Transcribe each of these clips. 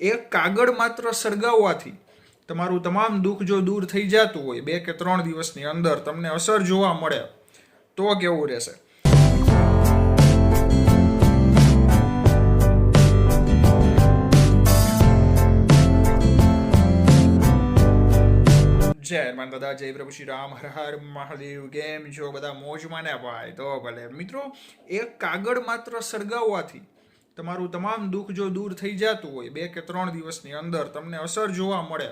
એક કાગળ માત્ર સળગાવવાથી તમારું તમામ દુઃખ જો દૂર થઈ જતું હોય, બે કે ત્રણ દિવસની અંદર તમને અસર જોવા મળે, તો કેવું રહેશે? જય હનુમાન દાદા, જય પ્રભુ શ્રી રામ, હર હર મહાદેવ, કેમ છો? બધા મોજમાં ને ભાઈ તો ભલે. મિત્રો એક કાગળ માત્ર સળગાવવાથી તમારું તમામ દુઃખ જો દૂર થઈ જતું હોય, બે કે ત્રણ દિવસની અંદર તમને અસર જોવા મળે,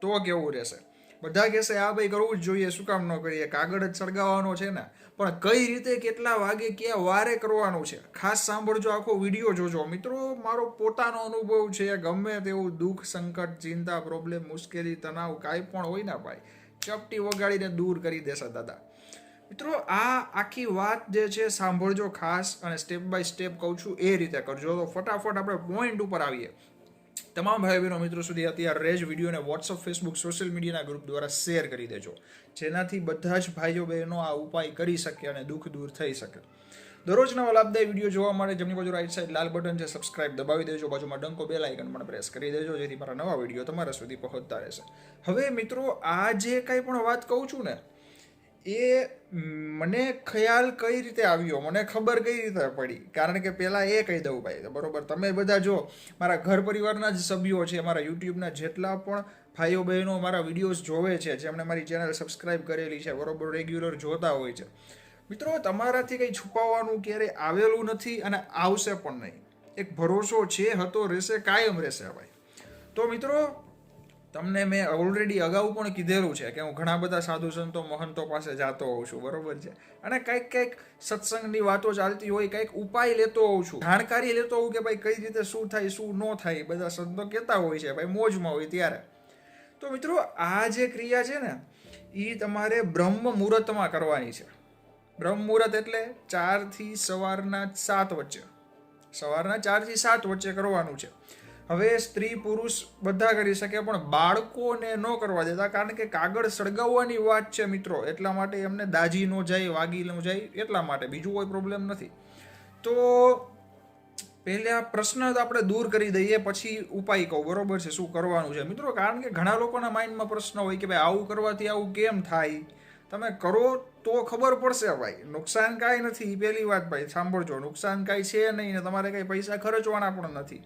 તો કેવું રહેશે? બધા કહેશે, આ ભાઈ કરવું જ જોઈએ, શું કામ ન કરીએ? કાગળ જ સળગાવવાનો છે ને. પણ કઈ રીતે, કેટલા વાગે, ક્યાં, વારે કરવાનું છે? ખાસ સાંભળજો આખો વીડિયો જોજો. મિત્રો, મારો પોતાનો અનુભવ છે, ગમે તેવું દુઃખ, સંકટ, ચિંતા પ્રોબ્લેમ મુશ્કેલી, તણાવ, કાંઈ પણ હોય ને ભાઈ, ચપટી વગાડીને દૂર કરી દેશે દાદા. મિત્રો, આ આખી વાત જે છે, સાંભળજો ખાસ અને સ્ટેપ બાય સ્ટેપ કહું છું, એ રીતે કરજો. તો ફટાફટ આપણે પોઈન્ટ ઉપર આવીએ. તમામ ભાઈ બહેનો મિત્રો સુધી અત્યારે રેજ વિડીયોને વોટ્સઅપ ફેસબુક સોશિયલ મીડિયાના ગ્રુપ દ્વારા શેર કરી દેજો. જેનાથી બધા જ ભાઈઓ બહેનો આ ઉપાય કરી શકે અને દુઃખ દૂર થઈ શકે. દરરોજ નવા લાભદાયી વીડિયો જોવા માટે જમણી બાજુ રાઈટ સાઈડ લાલ બટન છે સબસ્ક્રાઇબ દબાવી દેજો. બાજુમાં ડંકો બેલ આઇકન પણ પ્રેસ કરી દેજો, જેથી મારા નવા વીડિયો તમારા સુધી પહોંચતા રહેશે. હવે મિત્રો, આ જે કાંઈ પણ વાત કહું છું ને એ મને ખ્યાલ કઈ રીતે આવ્યો? મને ખબર કઈ રીતે પડી? કારણ કે પહેલાં એ કહી દઉં ભાઈ બરોબર, તમે બધા જો, મારા ઘર પરિવારના જ સભ્યો છે, મારા યુટ્યુબના જેટલા પણ ભાઈઓ બહેનો મારા વિડીયોઝ જોવે છે, જેમણે મારી ચેનલ સબસ્ક્રાઈબ કરેલી છે, બરોબર, રેગ્યુલર જોતા હોય છે. મિત્રો, તમારાથી કંઈ છુપાવવાનું ક્યારે આવેલું નથી અને આવશે પણ નહીં. એક ભરોસો છે, હતો, રહેશે, કાયમ રહેશે ભાઈ. તો મિત્રો તમને મેં ઓલરેડી અગાઉ પણ કીધેલું છે કે હું ઘણા બધા સાધુ સંતો, મહંતો પાસે જતો હોઉં છું, બરોબર છે? અને કંઈક કંઈક સત્સંગની વાતો ચાલતી હોય, કંઈક ઉપાય લેતો હોઉં છું. જાણકારી લેતો હોઉં કે ભાઈ કઈ રીતે શું થાય, શું ન થાય, બધા સંતો કહેતા હોય છે, ભાઈ મોજમાં હોય ત્યારે. તો મિત્રો, આ જે ક્રિયા છે ને એ તમારે બ્રહ્મ મુહૂર્તમાં કરવાની છે. બ્રહ્મ મુહૂર્ત એટલે ચારથી સવારના સાત વચ્ચે. સવારના ચારથી સાત વચ્ચે કરવાનું છે. હવે સ્ત્રી પુરુષ બધા કરી શકે, પણ બાળકોને ન કરવા દેતા, કારણ કે કાગળ સળગાવવાની વાત છે મિત્રો. એટલા માટે એમને દાજી ન જાય, વાગી ન જાય, એટલા માટે. બીજું કોઈ પ્રોબ્લેમ નથી. તો પહેલા પ્રશ્ન તો આપણે દૂર કરી દઈએ, પછી ઉપાય કહું. બરોબર છે? શું કરવાનું છે? મિત્રો, કારણ કે ઘણા લોકોના માઇન્ડમાં પ્રશ્ન હોય કે ભાઈ, આવું કરવાથી આવું કેમ થાય? તમે કરો તો ખબર પડશે ભાઈ. નુકસાન કાંઈ નથી. પહેલી વાત ભાઈ, સાંભળજો. નુકસાન કાંઈ છે નહીં ને તમારે કાંઈ પૈસા ખર્ચવાના પણ નથી.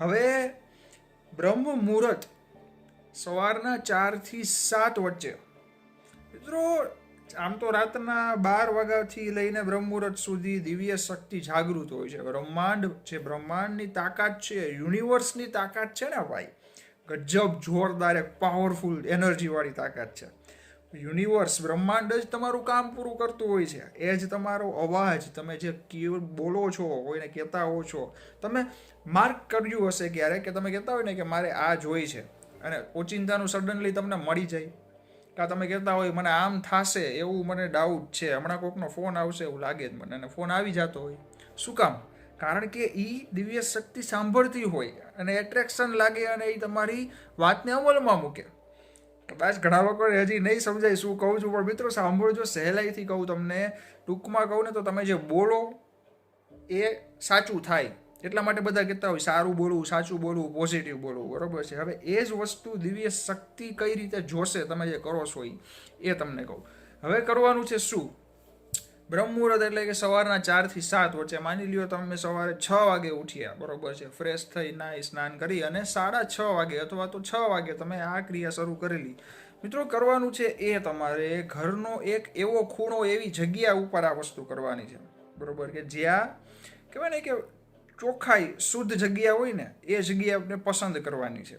હવે બ્રહ્મ મુહૂર્ત સવારના ચારથી સાત વચ્ચે. મિત્રો, આમ તો રાતના બાર વાગ્યાથી લઈને બ્રહ્મ મુહૂર્ત સુધી દિવ્ય શક્તિ જાગૃત હોય છે. બ્રહ્માંડ છે, બ્રહ્માંડની તાકાત છે, યુનિવર્સની તાકાત છે ને ભાઈ? ગજબ, જોરદાર, એક પાવરફુલ એનર્જીવાળી તાકાત છે. યુનિવર્સ બ્રહ્માંડ જ તમારું કામ પૂરું કરતું હોય છે. એ જ તમારો અવાજ તમે જે બોલો છો, કોઈને કહેતા હો છો, તમે માર્ક કર્યું હશે ક્યારે કે તમે કહેતા હોય ને કે મારે આ જોઈ છે અને ઓચિંતાનું સડનલી તમને મળી જાય. કાં તમે કહેતા હોય મને આમ થશે એવું મને ડાઉટ છે. હમણાં કોઈકનો ફોન આવશે એવું લાગે જ મને અને ફોન આવી જતો હોય. શું કામ? કારણ કે એ દિવ્ય શક્તિ સાંભળતી હોય અને એટ્રેક્શન લાગે અને એ તમારી વાતને અમલમાં મૂકે. કદાચ ઘણા લોકોને હજી નહીં સમજાય શું કહું છું, પણ મિત્રો સાંભળજો, સહેલાઈથી કહું તમને. ટૂંકમાં કહું ને તો તમે જે બોલો એ સાચું થાય. એટલા માટે બધા કહેતા હોય, સારું બોલવું, સાચું બોલવું પોઝિટિવ બોલવું, બરાબર છે? હવે એ જ વસ્તુ દિવ્ય શક્તિ કઈ રીતે જોશે, તમે જે કરો છો એ એ તમને કહું. હવે કરવાનું છે શું? બ્રહ્મ મુહૂર્ત એટલે કે સવારના ચારથી સાત વચ્ચે. માની લ્યો તમે સવારે છ વાગે ઉઠ્યા, બરોબર છે. ફ્રેશ થઈ નાહી સ્નાન કરી અને સાડા છ વાગે અથવા તો છ વાગે તમે આ ક્રિયા શરૂ કરેલી. મિત્રો, કરવાનું છે એ તમારે ઘરનો એક એવો ખૂણો એવી જગ્યા ઉપર આ વસ્તુ કરવાની છે. બરોબર કે જ્યાં કહેવાય ને કે ચોખ્ખાઈ શુદ્ધ જગ્યા હોય ને, એ જગ્યા આપણે પસંદ કરવાની છે.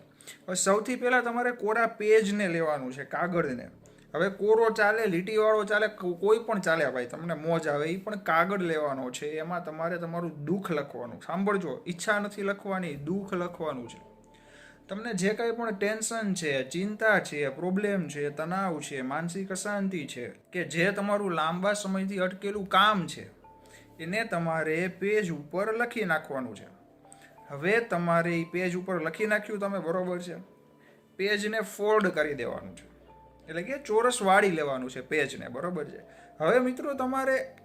સૌથી પહેલાં તમારે કોરા પેજને લેવાનું છે, કાગળને. હવે કોરો ચાલે, લીટીવાળો ચાલે કોઈ પણ ચાલે ભાઈ, તમને મોજ આવે એ પણ કાગળ લેવાનો છે, એમાં તમારે તમારું દુઃખ લખવાનું. સાંભળજો, ઈચ્છા નથી લખવાની, દુઃખ લખવાનું છે. તમને જે કંઈ પણ ટેન્શન છે, ચિંતા છે, પ્રોબ્લેમ છે, તણાવ છે, માનસિક અશાંતિ છે, કે જે તમારું લાંબા સમયથી અટકેલું કામ છે, એને તમારે પેજ ઉપર લખી નાખવાનું છે. હવે તમારે એ પેજ ઉપર લખી નાખ્યું, તમે બરોબર છે. પેજને ફોલ્ડ કરી દેવાનું છે. એટલે કે ચોરસ વાળી લેવાનું છે પેજને, બરોબર છે? હવે મિત્રો તમારે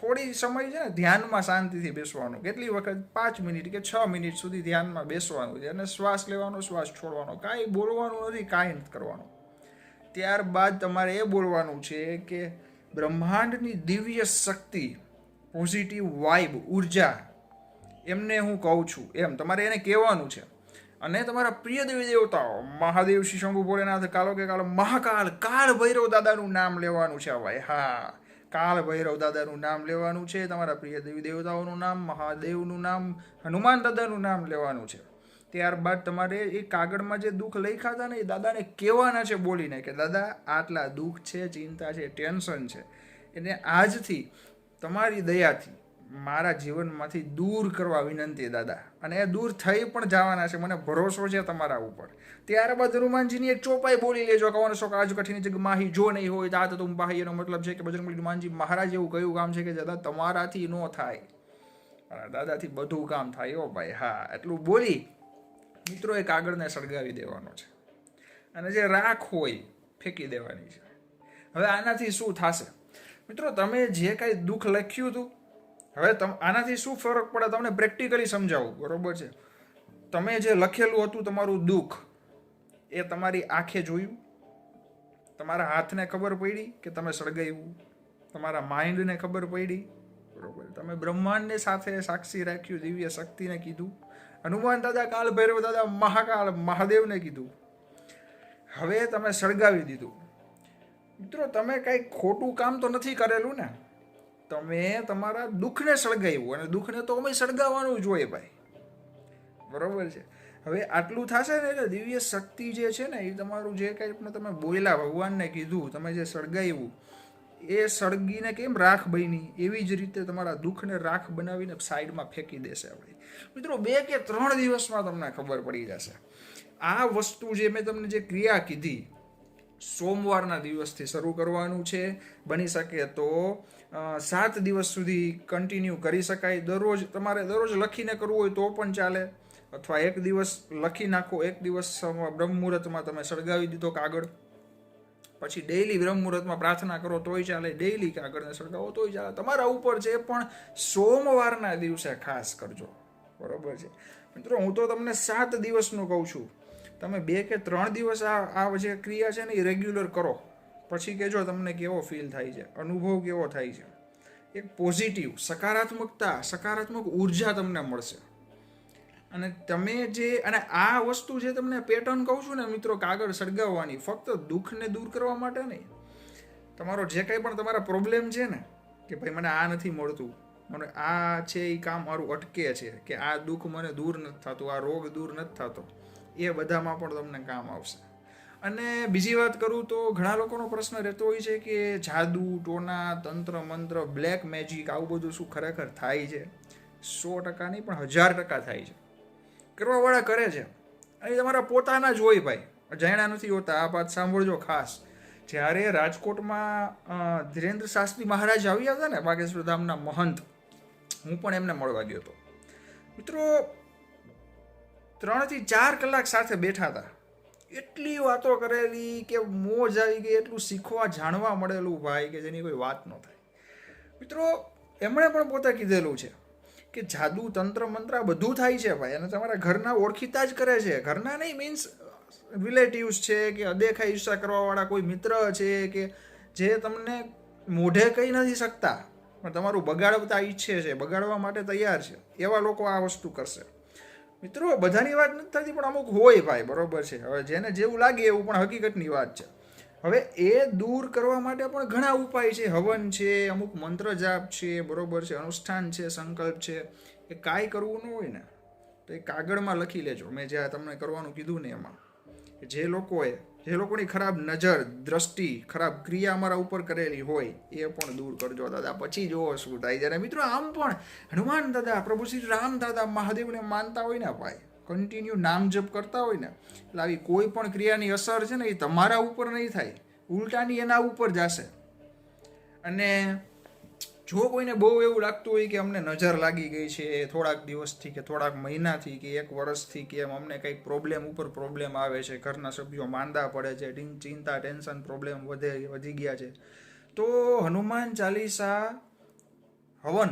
થોડી સમય છે ને ધ્યાનમાં શાંતિથી બેસવાનું. કેટલી વખત? પાંચ મિનિટ કે છ મિનિટ સુધી ધ્યાનમાં બેસવાનું છે અને શ્વાસ લેવાનો, શ્વાસ છોડવાનો. કાંઈ બોલવાનું નથી, કાંઈ નથી કરવાનું. ત્યારબાદ તમારે એ બોલવાનું છે કે બ્રહ્માંડની દિવ્ય શક્તિ, પોઝિટિવ વાઇબ, ઊર્જા, એમને હું કહું છું. એમ, તમારે એને કહેવાનું છે. અને તમારા પ્રિય દેવી દેવતાઓ, મહાદેવ શ્રી શંભુ ભોલેનાથ, કાલો કે કાલો, મહાકાલ કાળ ભૈરવ દાદાનું નામ લેવાનું છે ભાઈ. હા કાલ ભૈરવ દાદાનું નામ લેવાનું છે, તમારા પ્રિય દેવી દેવતાઓનું નામ, મહાદેવનું નામ, હનુમાન દાદાનું નામ લેવાનું છે. ત્યારબાદ તમારે એ કાગળમાં જે દુઃખ લખ્યા હતા ને, એ દાદાને કહેવાના છે બોલીને કે, દાદા, આટલા દુઃખ છે, ચિંતા છે, ટેન્શન છે. એને આજથી તમારી દયાથી મારા જીવનમાંથી દૂર કરવા વિનંતી, દાદા. અને એ દૂર થઈ પણ જવાના છે. મને ભરોસો છે તમારા ઉપર. ત્યારબાદ હનુમાનજીની એક ચોપાઈ બોલી લેજો. કવાનો શોખ, આજુ કઠિન જગ માહી જો નહીં હોય તાત તો માહી એનો મતલબ છે કે બજરંગબલી હનુમાનજી મહારાજ એવું કયું કામ છે કે, દાદા, તમારાથી ન થાય. અને દાદાથી બધું કામ થાય. ઓ ભાઈ, હા. એટલું બોલી મિત્રો એ કાગળને સળગાવી દેવાનો છે. અને જે રાખ હોય, ફેંકી દેવાની છે. હવે આનાથી શું થશે? મિત્રો, તમે જે કાંઈ દુઃખ લખ્યું હતું હવે તમ, આનાથી શું ફરક પડે તમને પ્રેક્ટિકલી સમજાવું, બરોબર છે? તમે જે લખેલું હતું તમારું દુઃખ, એ તમારી આંખે જોયું? તમારા હાથને ખબર પડી કે તમે સળગાવ્યું? તમારા માઇન્ડને ખબર પડી? બરોબર. તમે બ્રહ્માંડને સાથે સાક્ષી રાખ્યું, દિવ્ય શક્તિને કીધું? હનુમાન દાદા કાલ ભૈરવ દાદા મહાકાળ મહાદેવને કીધું? હવે તમે સળગાવી દીધું. મિત્રો, તમે કાંઈ ખોટું કામ તો નથી કરેલું ને? તમે તમારા દુઃખને સળગાવ્યું અને દુઃખને તો અમે સળગાવવાનું જોઈએ ભાઈ. બરોબર છે? હવે આટલું થશે ને એટલે દિવ્ય શક્તિ જે છે ને એ તમારું જે કંઈ તમે બોલ્યા, ભગવાનને કીધું, તમે જે સળગાવ્યું, એ સળગીને કેમ રાખ બની? એવી જ રીતે તમારા દુઃખને રાખ બનાવીને સાઈડમાં ફેંકી દેશે ભાઈ. મિત્રો, બે કે ત્રણ દિવસમાં તમને ખબર પડી જશે. આ વસ્તુ જે મેં તમને જે ક્રિયા કીધી, સોમવારના દિવસથી શરૂ કરવાનું છે. બની શકે તો સાત દિવસ સુધી કન્ટિન્યુ કરી શકાય. દરરોજ તમારે દરરોજ લખીને કરવું હોય તો પણ ચાલે. અથવા એક દિવસ લખી નાખો, એક દિવસ સમ- બ્રહ્મ મુહૂર્તમાં તમે સળગાવી દીધો કાગળ. પછી ડેઈલી બ્રહ્મ મુહૂર્તમાં પ્રાર્થના કરો તોય ચાલે. ડેઈલી કાગળને સળગાવો તોય ચાલે. તમારા ઉપર છે પણ સોમવારના દિવસે ખાસ કરજો. બરોબર છે? મિત્રો, હું તો તમને સાત દિવસનું કહું છું. તમે બે કે ત્રણ દિવસ આ આ જે ક્રિયા છે ને એ રેગ્યુલર કરો. પછી કહેજો તમને કેવો ફીલ થાય છે, અનુભવ કેવો થાય છે. એક પોઝિટિવ સકારાત્મકતા, સકારાત્મક ઊર્જા તમને મળશે. અને તમે જે, અને આ વસ્તુ જે તમને પેટર્ન કહું છું ને મિત્રો, કાગળ સળગાવવાની, ફક્ત દુઃખને દૂર કરવા માટે નહીં. તમારો જે કંઈ પણ તમારા પ્રોબ્લેમ છે ને, કે ભાઈ મને આ નથી મળતું, મને આ છે એ કામ મારું અટકે છે, કે આ દુઃખ મને દૂર નથી થતું, આ રોગ દૂર નથી થતો, એ બધામાં પણ તમને કામ આવશે. અને બીજી વાત કરું તો ઘણા લોકોનો પ્રશ્ન રહેતો હોય છે કે જાદુ, ટોના, તંત્ર, મંત્ર, બ્લેક મેજિક આવું બધું શું ખરેખર થાય છે? સો ટકા નહીં, પણ હજાર ટકા થાય છે. કરવાવાળા કરે છે. અને તમારા પોતાના જ હોય ભાઈ. જાણ્યા નથી હોતા, આ વાત સાંભળજો ખાસ. જ્યારે રાજકોટમાં ધીરેન્દ્ર શાસ્ત્રી મહારાજ આવ્યા હતા ને બાગેશ્વર ધામના મહંત, હું પણ એમને મળવા ગયો હતો. મિત્રો, ત્રણથી ચાર કલાક સાથે બેઠા હતા. એટલી વાતો કરેલી કે મોજ આવી ગઈ, એટલું શીખવા જાણવા મળેલું ભાઈ કે જેની કોઈ વાત ન થાય. મિત્રો, એમણે પણ પોતે કીધેલું છે કે જાદુ, તંત્ર, મંત્ર બધું થાય છે ભાઈ, અને તમારા ઘરના ઓળખીતા જ કરે છે. ઘરના નહીં મીન્સ રિલેટિવ્સ છે કે અદેખા ઈર્ષા કરવાવાળા કોઈ મિત્ર છે કે જે તમને મોઢે કહી નથી શકતા, પણ તમારું બગાડતા ઈચ્છે છે, બગાડવા માટે તૈયાર છે, એવા લોકો આ વસ્તુ કરશે. મિત્રો, બધાની વાત નથી થતી, પણ અમુક હોય ભાઈ, બરોબર છે. હવે જેને જેવું લાગે એવું પણ હકીકતની વાત છે. હવે એ દૂર કરવા માટે પણ ઘણા ઉપાય છે. હવન છે, અમુક મંત્ર જાપ છે, બરોબર છે, અનુષ્ઠાન છે, સંકલ્પ છે. એ કાંઈ કરવું ન હોય ને, તો એ કાગળમાં લખી લેજો. મેં જે આ તમને કરવાનું કીધું ને એમાં. જે લોકોએ જે લોકોની ખરાબ નજર, દ્રષ્ટિ, ખરાબ ક્રિયા અમારા ઉપર કરેલી હોય, એ પણ દૂર કરજો દાદા. પછી જોવો શું થાય. જ્યારે મિત્રો આમ પણ હનુમાન દાદા, પ્રભુ શ્રી રામ દાદા મહાદેવને માનતા હોય ને ભાઈ કન્ટિન્યુ નામ જપ કરતા હોય ને, એટલે આવી કોઈ પણ ક્રિયાની અસર છે ને એ તમારા ઉપર નહીં થાય. ઉલટાની એના ઉપર જશે અને જો કોઈને બહુ એવું લાગતું હોય કે અમને નજર લાગી ગઈ છે થોડાક દિવસથી કે થોડાક મહિનાથી કે એક વર્ષથી કે એમ અમને કંઈક પ્રોબ્લેમ ઉપર પ્રોબ્લેમ આવે છે, ઘરના સભ્યો માંદા પડે છે ચિંતા, ટેન્શન પ્રોબ્લેમ વધે, વધી ગયા છે. તો હનુમાન ચાલીસા હવન.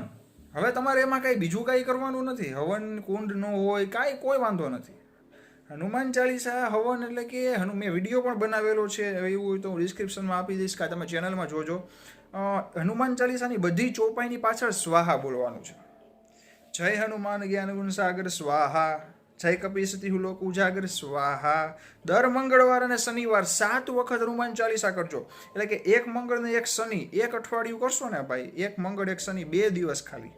હવે તમારે એમાં કાંઈ બીજું કાંઈ કરવાનું નથી. હવન કુંડ ન હોય, કાંઈ કોઈ વાંધો નથી. હનુમાન ચાલીસા હવન એટલે કે હનુ, મેં વીડિયો પણ બનાવેલો છે. એવું હોય તો હું ડિસ્ક્રિપ્શનમાં આપી દઈશ કાં તમે ચેનલમાં જોજો. હનુમાન ચાલીસાની બધી ચોપાઈની પાછળ સ્વાહા બોલવાનું છે. જય હનુમાન જ્ઞાન ગુણ સાગર સ્વાહા, જય કપીસતી લોક ઉજાગર સ્વાહા. દર મંગળવાર અને શનિવાર સાત વખત હનુમાન ચાલીસા કરજો. એટલે કે એક મંગળ ને એક શનિ, એક અઠવાડિયું કરશો ને ભાઈ, એક મંગળ, એક શનિ, બે દિવસ ખાલી.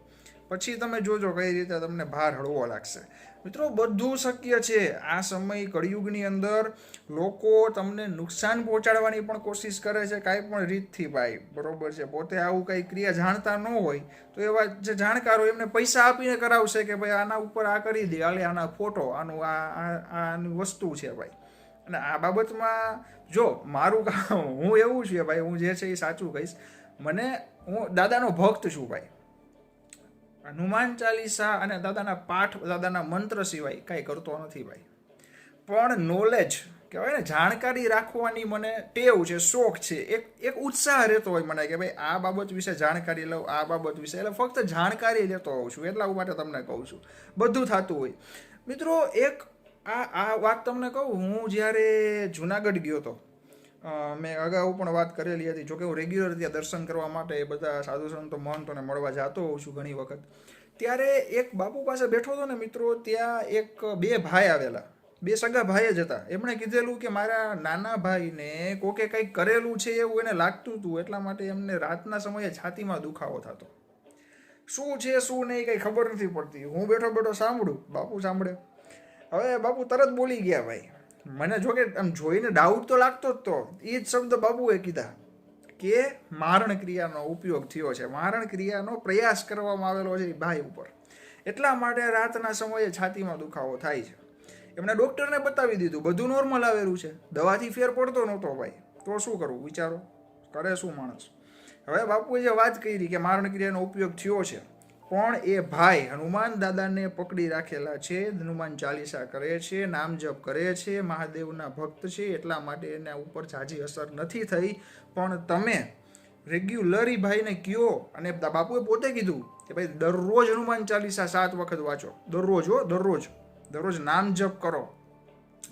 પછી તમે જોજો કઈ રીતે તમને ભાર હળવો લાગશે. મિત્રો, બધું શક્ય છે. આ સમય કળિયુગની અંદર લોકો તમને નુકસાન પહોંચાડવાની પણ કોશિશ કરે છે, કાંઈ પણ રીતથી ભાઈ. બરોબર છે. પોતે આવું કંઈ ક્રિયા જાણતા ન હોય, તો એવા જે જાણકાર હોય એમને પૈસા આપીને કરાવશે કે ભાઈ આના ઉપર આ કરી દે હાલે આના ફોટો, આનું આ- આની વસ્તુ છે ભાઈ. અને આ બાબતમાં જો મારું કામ, હું એવું છે ભાઈ, હું જે છે એ સાચું કહીશ. મને, હું દાદાનો ભક્ત છું ભાઈ. હનુમાન ચાલીસા અને દાદાના પાઠ, દાદાના મંત્ર સિવાય કાંઈ કરતો નથી ભાઈ. પણ નોલેજ કહેવાય ને, જાણકારી રાખવાની મને ટેવ છે, શોખ છે. એક એક ઉત્સાહ રહેતો હોય મને કે ભાઈ આ બાબત વિશે જાણકારી લઉં, આ બાબત વિશે, એટલે ફક્ત જાણકારી લેતો હોઉં છું, એટલા માટે તમને કહું છું. બધું થતું હોય. મિત્રો, એક આ આ વાત તમને કહું, હું જ્યારે જુનાગઢ ગયો હતો મેં અગાઉ પણ વાત કરેલી હતી, જોકે હું રેગ્યુલર ત્યાં દર્શન કરવા માટે બધા સાધુ સંતો મહંતોને મળવા જતો હોઉં છું ઘણી વખત. ત્યારે એક બાપુ પાસે બેઠો હતો ને મિત્રો, ત્યાં એક બે ભાઈ આવેલા. બે સગા ભાઈ જ હતા. એમણે કીધેલું કે મારા નાના ભાઈને કોકે કંઈક કરેલું છે એવું એને લાગતું હતું, એટલા માટે એમને રાતના સમયે છાતીમાં દુખાવો થતો. શું છે, શું નહીં કંઈ ખબર નથી પડતી. હું બેઠો બેઠો સાંભળું. બાપુ સાંભળે. હવે બાપુ તરત બોલી ગયા ભાઈ મને જો કે આમ જોઈને ડાઉટ તો લાગતો જ તો. એ જ શબ્દ બાપુએ કીધા કે મારણ ક્રિયાનો ઉપયોગ થયો છે. મારણ ક્રિયાનો પ્રયાસ કરવામાં આવેલો છે ભાઈ ઉપર. એટલા માટે રાતના સમયે છાતીમાં દુખાવો થાય છે. એમણે ડૉક્ટરને બતાવી દીધું, બધું નોર્મલ આવેલું છે. દવાથી ફેર પડતો નહોતો ભાઈ. તો શું કરવું વિચારો. કરે શું માણસ? હવે બાપુએ જે વાત કરી કે મારણ ક્રિયાનો ઉપયોગ થયો છે પણ એ ભાઈ? હનુમાન દાદાને પકડી રાખેલા છે. હનુમાન ચાલીસા કરે છે, નામ જપ કરે છે, મહાદેવના ભક્ત છે, એટલા માટે એના ઉપર ઝાઝી અસર નથી થઈ. પણ તમે રેગ્યુલરી ભાઈને કયો? અને બાપુએ પોતે કીધું કે ભાઈ, દરરોજ હનુમાન ચાલીસા સાત વખત વાંચો. દરરોજ હો, દરરોજ. દરરોજ નામ જપ કરો.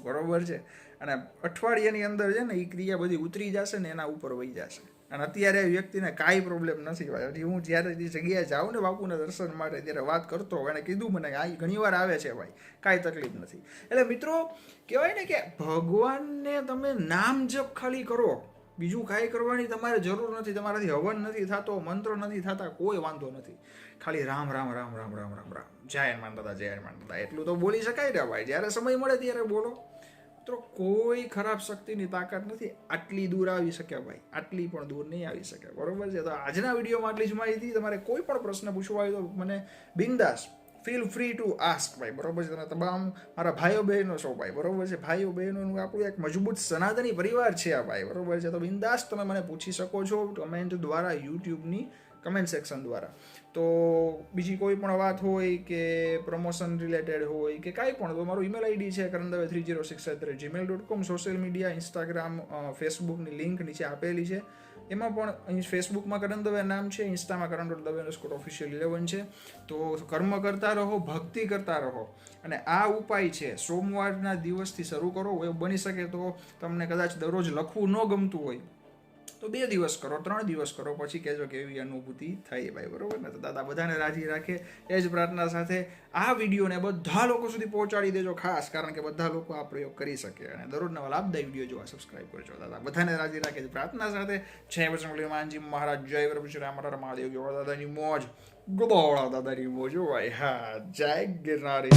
બરોબર છે? અને અઠવાડિયાની અંદર છે ને એ ક્રિયા બધી ઉતરી જશે ને એના ઉપર વહી જશે. અને અત્યારે વ્યક્તિને કાંઈ પ્રોબ્લેમ નથી ભાઈ. હું જ્યારે એ જગ્યાએ જાઉં ને બાપુના દર્શન માટે ત્યારે વાત કરતો એને કીધું મને આ ઘણી વાર આવે છે ભાઈ, કાંઈ તકલીફ નથી. એટલે મિત્રો, કહેવાય ને કે ભગવાનને તમે નામ જપ ખાલી કરો. બીજું કાંઈ કરવાની તમારે જરૂર નથી, તમારાથી હવન નથી થતો, મંત્ર નથી થતા, કોઈ વાંધો નથી. ખાલી રામ રામ રામ રામ રામ રામ રામ. જય હનુમાન જય હનુમાન દાદા. એટલું તો બોલી શકાય ને ભાઈ. જ્યારે સમય મળે ત્યારે બોલો. તો કોઈ ખરાબ શક્તિની તાકાત નથી. આટલી દૂર આવી શકે ભાઈ. આટલી પણ દૂર નહીં આવી શકે બરોબર છે? તો આજના વિડીયોમાં આટલી જ માહિતી. તમારે કોઈ પણ પ્રશ્ન પૂછવા હોય તો મને બિંદાસ ફીલ ફ્રી ટુ આસ્ક ભાઈ. બરોબર છે? તમે તમામ મારા ભાઈઓ બહેનો છો ભાઈ. બરોબર છે? ભાઈઓ બહેનોનું આપણું એક મજબૂત સનાતની પરિવાર છે આ ભાઈ. બરોબર છે? તો બિંદાસ તમે મને પૂછી શકો છો કમેન્ટ દ્વારા યુટ્યુબની કમેન્ટ સેક્શન દ્વારા. તો બીજી કોઈ પણ વાત હોય કે પ્રમોશન રિલેટેડ હોય કે કાંઈ પણ, તો મારું ઈમેલ આઈડી છે Karan Dave three zero six at Gmail dot com social media Instagram ફેસબુકની link નીચે આપેલી છે. એમાં પણ ફેસબુકમાં કરણ દવે નામ છે ઇન્સ્ટામાં Karan dot Dave Scott official eleven છે. તો કર્મ કરતા રહો, ભક્તિ કરતા રહો. અને આ ઉપાય છે, સોમવારના દિવસથી શરૂ કરો, એવું બની શકે તો તમને કદાચ દરરોજ લખવું ન ગમતું હોય. તો બે દિવસ કરો, ત્રણ દિવસ કરો, પછી કહેજો કે એવી અનુભૂતિ થઈ ભાઈ, બરોબર ને? તો દાદા બધાને રાજી રાખે, એ જ પ્રાર્થના સાથે આ વિડીયોને બધા લોકો સુધી પહોંચાડી દેજો, ખાસ કારણ કે બધા લોકો આ પ્રયોગ કરી શકે. અને દરરોજ નવા લાભદાયી વીડિયો જોવા સબસ્ક્રાઈબ કરજો. દાદા બધાને રાજી રાખે છે. પ્રાર્થના સાથે જય બજરંગબલી હનુમાનજી મહારાજ, જય પ્રભુ રામ મહાદેવ જોવા દાદાની મોજ. ગોળા દાદાની મોજ ભાઈ, હા, જય ગિરનારી.